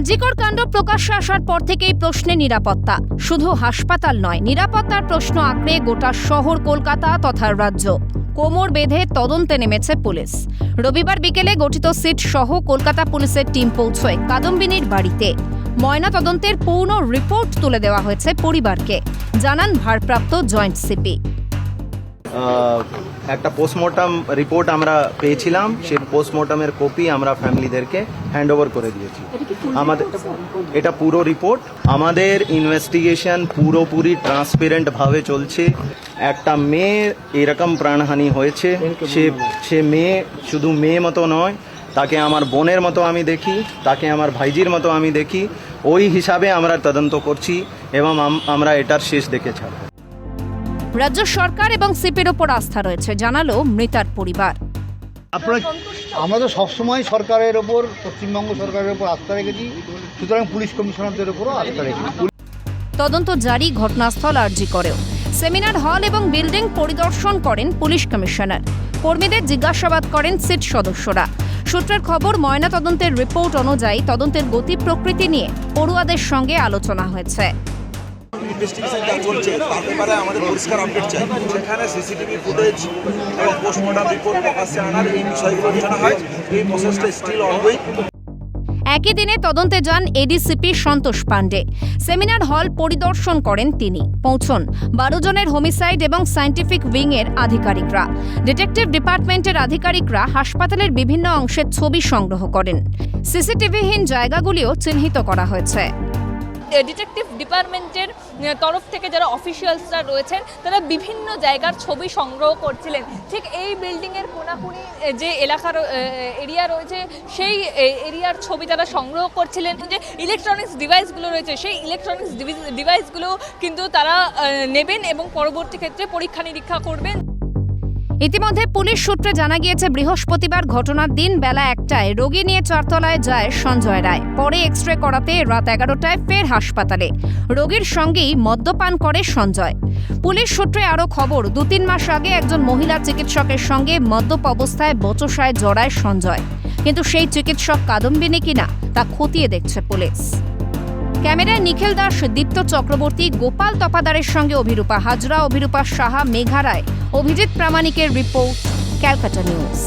আরজিকর কাণ্ড প্রকাশ্যে আসার পর থেকেই প্রশ্নে নিরাপত্তা। শুধু হাসপাতাল নয়, নিরাপত্তার প্রশ্ন আঁকড়ে গোটা শহর, কলকাতা তথা রাজ্য। কোমর বেঁধে তদন্তে নেমেছে পুলিশ। রবিবার বিকেলে গঠিত সিট সহ কলকাতা পুলিশের টিম পৌঁছয় কাদম্বিনীর বাড়িতে। ময়না তদন্তের পূর্ণ রিপোর্ট তুলে দেওয়া হয়েছে পরিবারকে। জানান ভারপ্রাপ্ত জয়েন্ট সিপি। একটা পোস্টমর্টম রিপোর্ট আমরা পেয়েছিলাম। সেই পোস্টমর্টমের কপি আমরা ফ্যামিলিদেরকে হ্যান্ড ওভার করে দিয়েছি। আমাদের এটা পুরো রিপোর্ট আমাদের ইনভেস্টিগেশন পুরোপুরি ট্রান্সপারেন্ট ভাবে চলছে। একটা মেয়ে এরকম প্রাণহানি হয়েছে। সে সে মেয়ে শুধু মেয়ে মতো নয় তাকে আমার বোনের মতো আমি দেখি তাকে আমার ভাইজির মতো আমি দেখি। ওই হিসাবে আমরা তদন্ত করছি এবং আমরা এটার শেষ দেখে ছাড়ব। রাজ্য সরকার এবং সিপির ওপর আস্থা রয়েছে জানালো মৃতার পরিবার। আপনারা আমরা তো সবসময় সরকারের ওপর পশ্চিমবঙ্গ সরকারের ওপর আস্থা রেখেছি সুতরাং পুলিশ কমিশনারদের ওপরও আস্থা রেখেছি। তদন্ত জারি ঘটনাস্থল আর্জি করেও। সেমিনার হল এবং বিল্ডিং পরিদর্শন করেন পুলিশ কমিশনার। কর্মীদের জিজ্ঞাসাবাদ করেন সিট সদস্যরা। সূত্রের খবর ময়না তদন্তের রিপোর্ট অনুযায়ী তদন্তের গতি প্রকৃতি নিয়ে পড়ুয়াদের সঙ্গে আলোচনা হয়েছে। একই দিনে তদন্তে যান এডিসিপি সন্তোষ পাণ্ডে। সেমিনার হল পরিদর্শন করেন তিনি। পৌঁছন বারো জনের হোমিসাইড এবং সায়েন্টিফিক উইংয়ের আধিকারিকরা। ডিটেকটিভ ডিপার্টমেন্টের আধিকারিকরা হাসপাতালের বিভিন্ন অংশের ছবি সংগ্রহ করেন। সিসিটিভিহীন জায়গাগুলিও চিহ্নিত করা হয়েছে। ডিটেকটিভ ডিপার্টমেন্টের তরফ থেকে যারা অফিসিয়ালসরা রয়েছেন, তারা বিভিন্ন জায়গার ছবি সংগ্রহ করছিলেন। ঠিক এই বিল্ডিংয়ের কোনাকুনি যে এলাকার এরিয়া রয়েছে, সেই এরিয়ার ছবি তারা সংগ্রহ করছিলেন। যে ইলেকট্রনিক্স ডিভাইসগুলো রয়েছে, সেই ইলেকট্রনিক্স ডিভাইসগুলো কিন্তু তারা নেবেন এবং পরবর্তী ক্ষেত্রে পরীক্ষা নিরীক্ষা করবেন। ইতিমধ্যে পুলিশ সূত্রে জানা গিয়েছে, বৃহস্পতিবার ঘটনার দিন বেলা একটায় রোগী নিয়ে চারতলায় যায় সঞ্জয় রায়। পরে এক্স রে করাতে রাত এগারোটায় ফের হাসপাতালে। রোগীর সঙ্গেই মদ্যপান করে সঞ্জয়। পুলিশ সূত্রে আরও খবর দু তিন মাস আগে একজন মহিলা চিকিৎসকের সঙ্গে মদ্যপ অবস্থায় বচসায় জড়ায় সঞ্জয়। কিন্তু সেই চিকিৎসক কাদম্বিনী কিনা, তা খতিয়ে দেখছে পুলিশ। ক্যামেরায় নিখিল দাস, দীপ্ত চক্রবর্তী, গোপাল তপাদারের সঙ্গে অভিরূপা হাজরা, অভিরূপা সাহা মেঘারায় অভিজিৎ প্রামাণিকের রিপোর্ট, ক্যালকাটা নিউজ।